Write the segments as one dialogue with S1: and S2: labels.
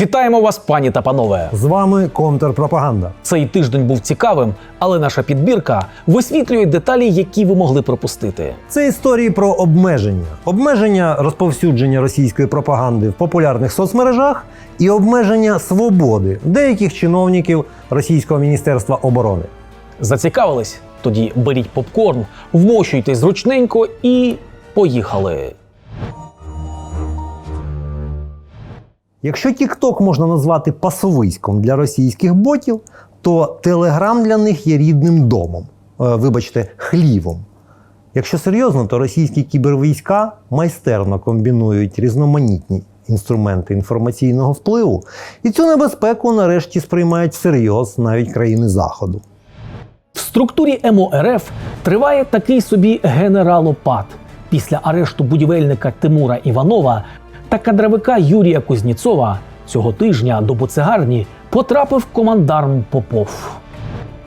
S1: Вітаємо вас, пані та панове!
S2: З вами контрпропаганда.
S1: Цей тиждень був цікавим, але наша підбірка висвітлює деталі, які ви могли пропустити.
S2: Це історії про обмеження, обмеження розповсюдження російської пропаганди в популярних соцмережах і обмеження свободи деяких чиновників Російського міністерства оборони.
S1: Зацікавились? Тоді беріть попкорн, вмощуйтесь зручненько і поїхали.
S2: Якщо TikTok можна назвати пасовиськом для російських ботів, то Telegram для них є рідним домом, Е, вибачте, хлівом. Якщо серйозно, то російські кібервійська майстерно комбінують різноманітні інструменти інформаційного впливу, і цю небезпеку нарешті сприймають всерйоз навіть країни Заходу.
S1: В структурі МОРФ триває такий собі генералопад. Після арешту будівельника Тимура Іванова та кадровика Юрія Кузніцова цього тижня до буцегарні потрапив командарм Попов.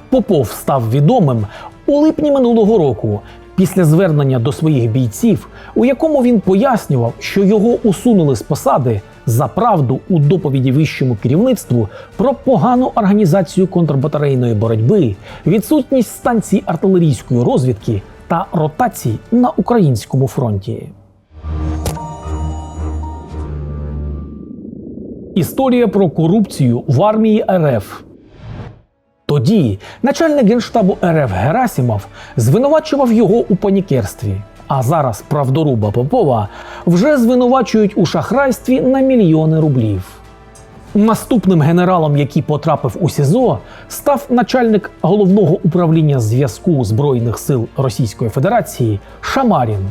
S1: Попов став відомим у липні минулого року після звернення до своїх бійців, у якому він пояснював, що його усунули з посади за правду у доповіді вищому керівництву про погану організацію контрбатарейної боротьби, відсутність станцій артилерійської розвідки та ротацій на українському фронті. Історія про корупцію в армії РФ. Тоді начальник генштабу РФ Герасімов звинувачував його у панікерстві. А зараз правдоруба Попова вже звинувачують у шахрайстві на мільйони рублів. Наступним генералом, який потрапив у СІЗО, став начальник головного управління зв'язку Збройних сил Російської Федерації Шамарін.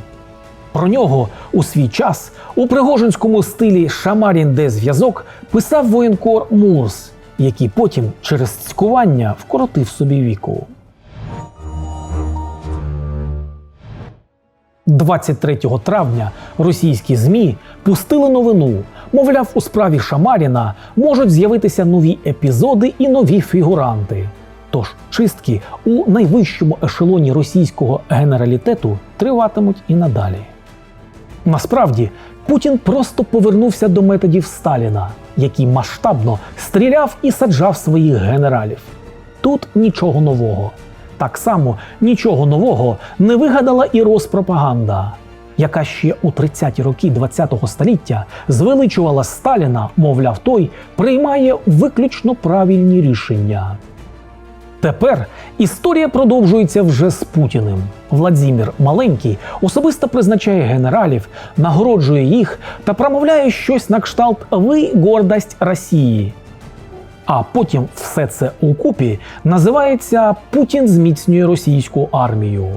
S1: Про нього у свій час у пригожинському стилі Шамарін де зв'язок писав воєнкор Мурс, який потім через цькування вкоротив собі віку. 23 травня російські ЗМІ пустили новину. Мовляв, у справі Шамаріна можуть з'явитися нові епізоди і нові фігуранти. Тож чистки у найвищому ешелоні російського генералітету триватимуть і надалі. Насправді Путін просто повернувся до методів Сталіна, який масштабно стріляв і саджав своїх генералів. Тут нічого нового. Так само нічого нового не вигадала і Роспропаганда, яка ще у 30-ті роки ХХ століття звеличувала Сталіна, мовляв, той приймає виключно правильні рішення. Тепер історія продовжується вже з Путіним. Владзімір Маленький особисто призначає генералів, нагороджує їх та промовляє щось на кшталт Ви гордость Росії. А потім все це укупі називається Путін зміцнює російську армію.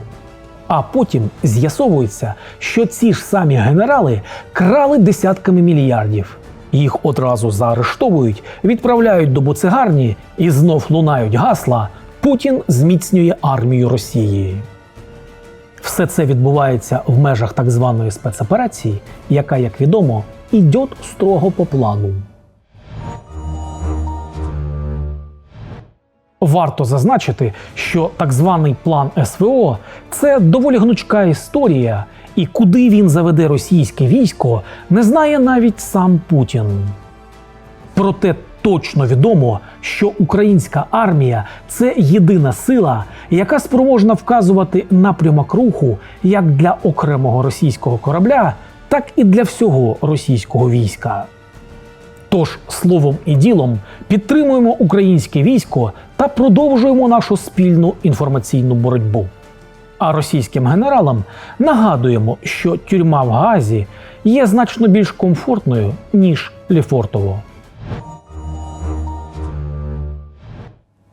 S1: А потім з'ясовується, що ці ж самі генерали крали десятками мільярдів. Їх одразу заарештовують, відправляють до буцегарні і знов лунають гасла Путін зміцнює армію Росії. Все це відбувається в межах так званої спецоперації, яка, як відомо, йде строго по плану. Варто зазначити, що так званий план СВО це доволі гнучка історія, і куди він заведе російське військо, не знає навіть сам Путін. Проте точно відомо, що українська армія це єдина сила, яка спроможна вказувати напрямок руху як для окремого російського корабля, так і для всього російського війська. Тож словом і ділом підтримуємо українське військо та продовжуємо нашу спільну інформаційну боротьбу. А російським генералам нагадуємо, що тюрма в Газі є значно більш комфортною ніж Ліфортово.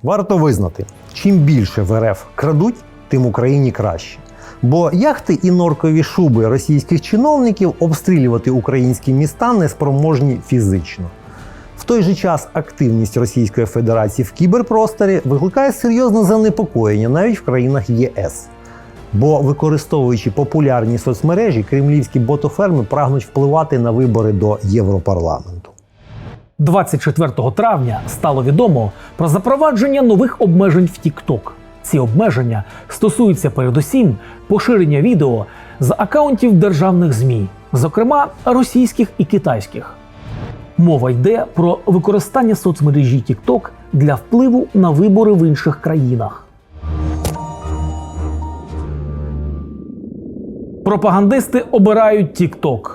S2: Варто визнати, чим більше в РФ крадуть, тим Україні краще. Бо яхти і норкові шуби російських чиновників обстрілювати українські міста неспроможні фізично. В той же час активність Російської Федерації в кіберпросторі викликає серйозне занепокоєння навіть в країнах ЄС. Бо використовуючи популярні соцмережі, кремлівські ботоферми прагнуть впливати на вибори до Європарламенту.
S1: 24 травня стало відомо про запровадження нових обмежень в TikTok. Ці обмеження стосуються передусім поширення відео з акаунтів державних ЗМІ, зокрема російських і китайських. Мова йде про використання соцмережі TikTok для впливу на вибори в інших країнах. Пропагандисти обирають TikTok.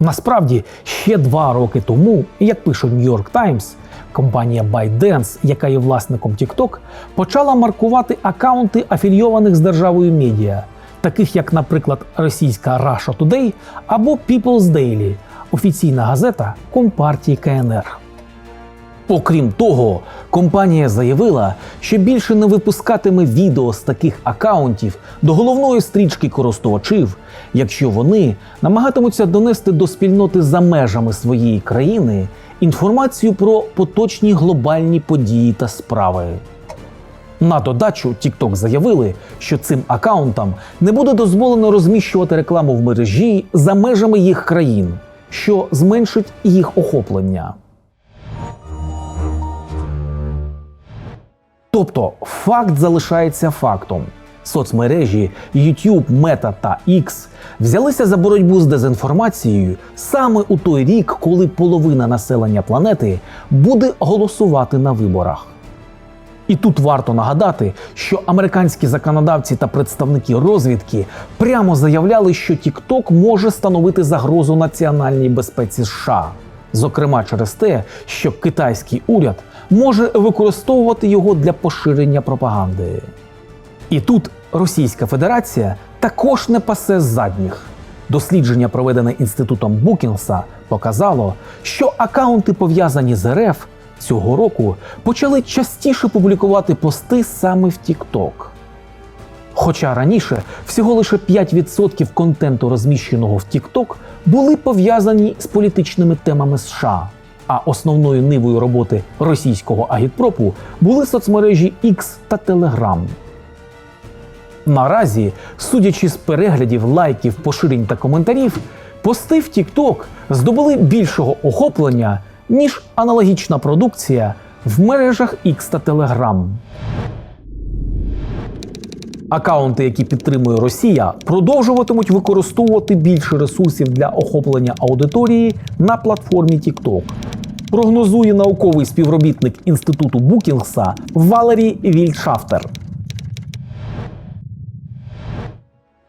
S1: Насправді, ще два роки тому, як пише New York Times, компанія ByteDance, яка є власником TikTok, почала маркувати акаунти афільйованих з державою медіа, таких як, наприклад, російська Russia Today або People's Daily, офіційна газета Компартії КНР. Окрім того, компанія заявила, що більше не випускатиме відео з таких акаунтів до головної стрічки користувачів, якщо вони намагатимуться донести до спільноти за межами своєї країни інформацію про поточні глобальні події та справи. На додачу TikTok заявили, що цим акаунтам не буде дозволено розміщувати рекламу в мережі за межами їх країн, що зменшить їх охоплення. Тобто факт залишається фактом. Соцмережі YouTube, Meta та X взялися за боротьбу з дезінформацією саме у той рік, коли половина населення планети буде голосувати на виборах. І тут варто нагадати, що американські законодавці та представники розвідки прямо заявляли, що TikTok може становити загрозу національній безпеці США, зокрема через те, що китайський уряд може використовувати його для поширення пропаганди. І тут Російська Федерація також не пасе задніх. Дослідження, проведене інститутом Букінгса, показало, що акаунти, пов'язані з РФ, цього року почали частіше публікувати пости саме в TikTok. Хоча раніше всього лише 5% контенту, розміщеного в TikTok, були пов'язані з політичними темами США. А основною нивою роботи російського агітпропу були соцмережі X та Telegram. Наразі, судячи з переглядів, лайків, поширень та коментарів, пости в TikTok здобули більшого охоплення, ніж аналогічна продукція в мережах X та Telegram. Акаунти, які підтримує Росія, продовжуватимуть використовувати більше ресурсів для охоплення аудиторії на платформі TikTok. Прогнозує науковий співробітник інституту Букінгса Валерій Вільшафтер.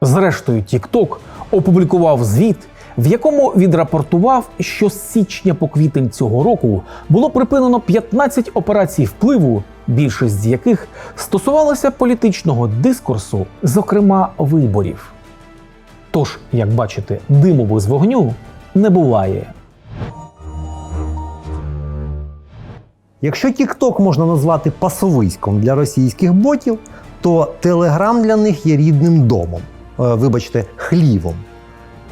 S1: Зрештою, TikTok опублікував звіт, в якому відрапортував, що з січня по квітень цього року було припинено 15 операцій впливу, більшість з яких стосувалася політичного дискурсу, зокрема виборів. Тож, як бачите, диму без вогню не буває.
S2: Якщо TikTok можна назвати пасовиськом для російських ботів, то Telegram для них є рідним домом, Е, вибачте, хлівом.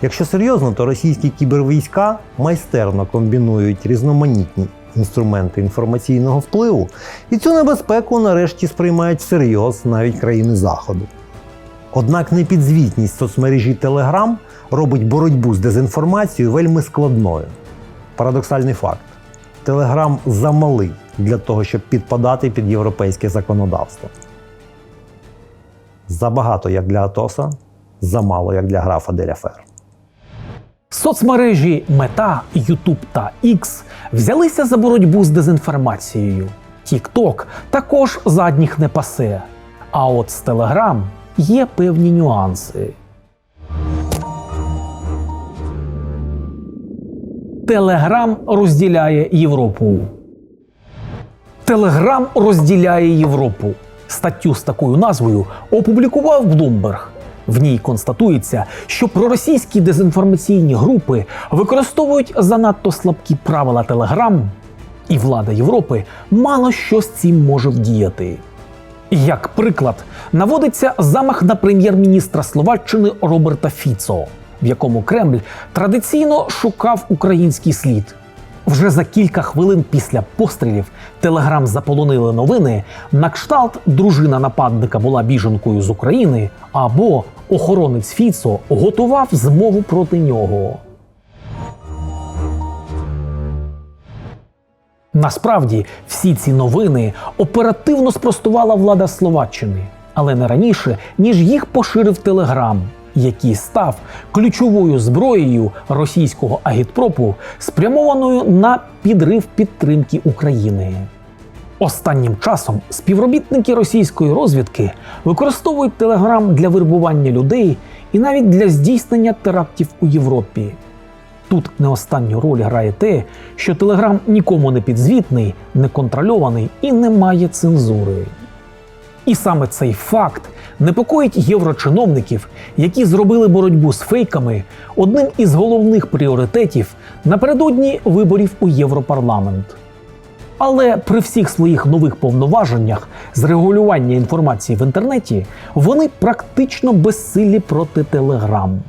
S2: Якщо серйозно, то російські кібервійська майстерно комбінують різноманітні інструменти інформаційного впливу, і цю небезпеку нарешті сприймають всерйоз навіть країни Заходу. Однак непідзвітність соцмережі Telegram робить боротьбу з дезінформацією вельми складною. Парадоксальний факт: Telegram замалий для того, щоб підпадати під європейське законодавство. Забагато як для Атоса, замало як для графа Деляфер.
S1: Соцмережі Мета, YouTube та X взялися за боротьбу з дезінформацією. TikTok також задніх не пасе. А от з Telegram є певні нюанси. Телеграм розділяє Європу. Телеграм розділяє Європу. Статтю з такою назвою опублікував Bloomberg. В ній констатується, що проросійські дезінформаційні групи використовують занадто слабкі правила Телеграм, і влада Європи мало що з цим може вдіяти. Як приклад, наводиться замах на прем'єр-міністра Словаччини Роберта Фіцо, в якому Кремль традиційно шукав український слід. Вже за кілька хвилин після пострілів Телеграм заполонили новини. На кшталт дружина нападника була біженкою з України, або охоронець Фіцо готував змову проти нього. Насправді всі ці новини оперативно спростувала влада Словаччини, але не раніше, ніж їх поширив Телеграм, який став ключовою зброєю російського агітпропу, спрямованою на підрив підтримки України. Останнім часом співробітники російської розвідки використовують Телеграм для вербування людей і навіть для здійснення терактів у Європі. Тут не останню роль грає те, що Телеграм нікому не підзвітний, не контрольований і не має цензури. І саме цей факт непокоїть єврочиновників, які зробили боротьбу з фейками одним із головних пріоритетів напередодні виборів у Європарламент. Але при всіх своїх нових повноваженнях з регулювання інформації в інтернеті вони практично безсилі проти Телеграм.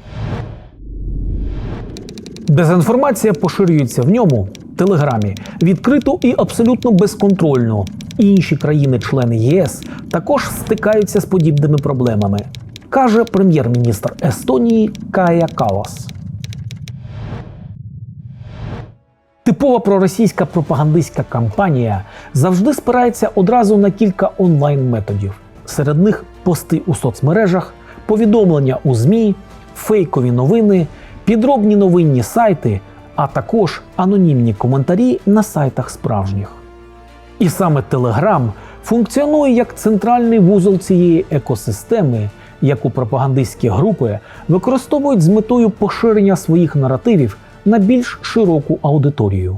S1: Дезінформація поширюється в ньому Телеграмі відкрито і абсолютно безконтрольно. Інші країни-члени ЄС також стикаються з подібними проблемами, каже прем'єр-міністр Естонії Кая Калас. Типова проросійська пропагандистська кампанія завжди спирається одразу на кілька онлайн-методів. Серед них пости у соцмережах, повідомлення у ЗМІ, фейкові новини, підробні новинні сайти, а також анонімні коментарі на сайтах справжніх. І саме Telegram функціонує як центральний вузол цієї екосистеми, яку пропагандистські групи використовують з метою поширення своїх наративів на більш широку аудиторію.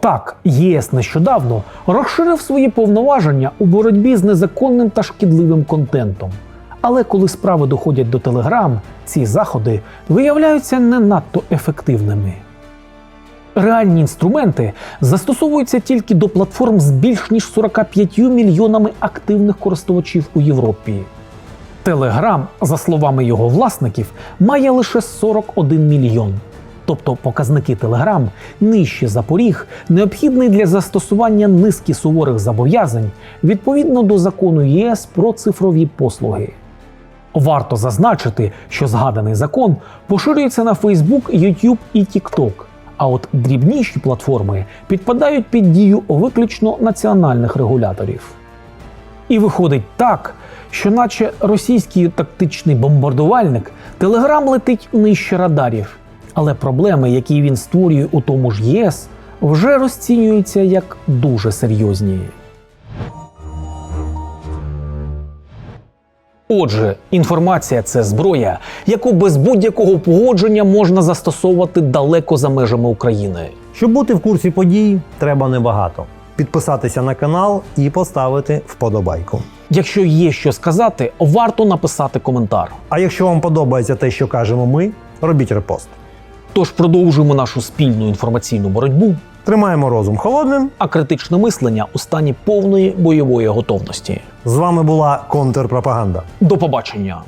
S1: Так, ЄС нещодавно розширив свої повноваження у боротьбі з незаконним та шкідливим контентом. Але коли справи доходять до Телеграм, ці заходи виявляються не надто ефективними. Реальні інструменти застосовуються тільки до платформ з більш ніж 45 мільйонами активних користувачів у Європі. Телеграм, за словами його власників, має лише 41 мільйон. Тобто показники Телеграм нижче за поріг, необхідний для застосування низки суворих зобов'язань відповідно до закону ЄС про цифрові послуги. Варто зазначити, що згаданий закон поширюється на Facebook, YouTube і TikTok, а от дрібніші платформи підпадають під дію виключно національних регуляторів. І виходить так, що, наче російський тактичний бомбардувальник, Телеграм летить нижче радарів, але проблеми, які він створює у тому ж ЄС, вже розцінюються як дуже серйозні. Отже, інформація це зброя, яку без будь-якого погодження можна застосовувати далеко за межами України.
S2: Щоб бути в курсі подій, треба небагато. Підписатися на канал і поставити вподобайку.
S1: Якщо є що сказати, варто написати коментар.
S2: А якщо вам подобається те, що кажемо ми, робіть репост.
S1: Тож продовжуємо нашу спільну інформаційну боротьбу,
S2: Тримаємо розум холодним.
S1: а критичне мислення у стані повної бойової готовності.
S2: З вами була контрпропаганда.
S1: До побачення!